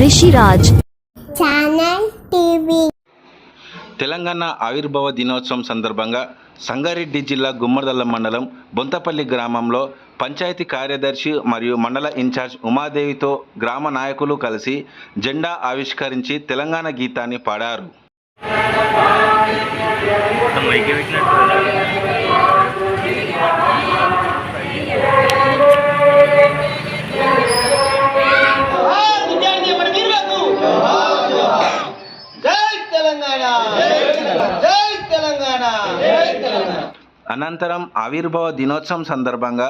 Rishiraj. Channel TV. Telangana ఆవిర్భావ దినోత్సవం సందర్భంగా సంగారెడ్డి జిల్లా గుమ్మడిదల్ల మండలం బొంతపల్లి గ్రామంలో పంచాయతీ కార్యదర్శి మరియు మండల ఇన్ఛార్జ్ ఉమాదేవితో గ్రామ నాయకులు కలిసి జెండా ఆవిష్కరించి తెలంగాణ గీతాన్ని పాడారు. అనంతరం ఆవిర్భావ దినోత్సవం సందర్భంగా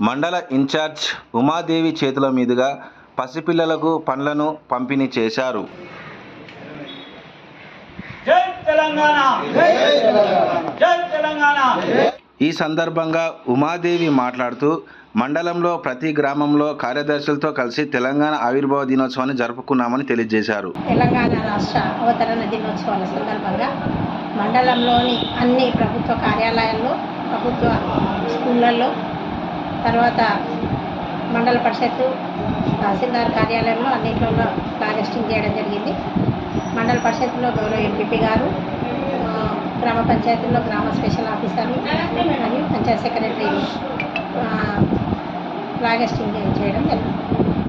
మండల ఇన్ఛార్జ్ ఉమాదేవి చేతుల మీదుగా పసిపిల్లలకు పండ్లను పంపిణీ చేశారు. జై తెలంగాణ! జై తెలంగాణ! ఈ సందర్భంగా ఉమాదేవి మాట్లాడుతూ మండలంలో ప్రతి గ్రామంలో కార్యదర్శులతో కలిసి తెలంగాణ ఆవిర్భావ దినోత్సవాన్ని జరుపుకున్నామని తెలియజేశారు. తెలంగాణ రాష్ట్ర అవతరణ దినోత్సవాల సందర్భంగా మండలంలోని అన్ని ప్రభుత్వ కార్యాలయాల్లో ప్రభుత్వ స్కూళ్ళల్లో తర్వాత మండల పరిషత్తు తహసీల్దార్ కార్యాలయంలో అన్నింటిలో ఫ్లాగ్ చేయడం జరిగింది. మండల పరిషత్తులో గౌరవ ఎంపీపీ గారు పంచాయతీల్లో గ్రామ స్పెషల్ ఆఫీసర్లు మరియు పంచాయత్ సెక్రటరీ ఫ్లాగ్ చేయడం జరిగింది.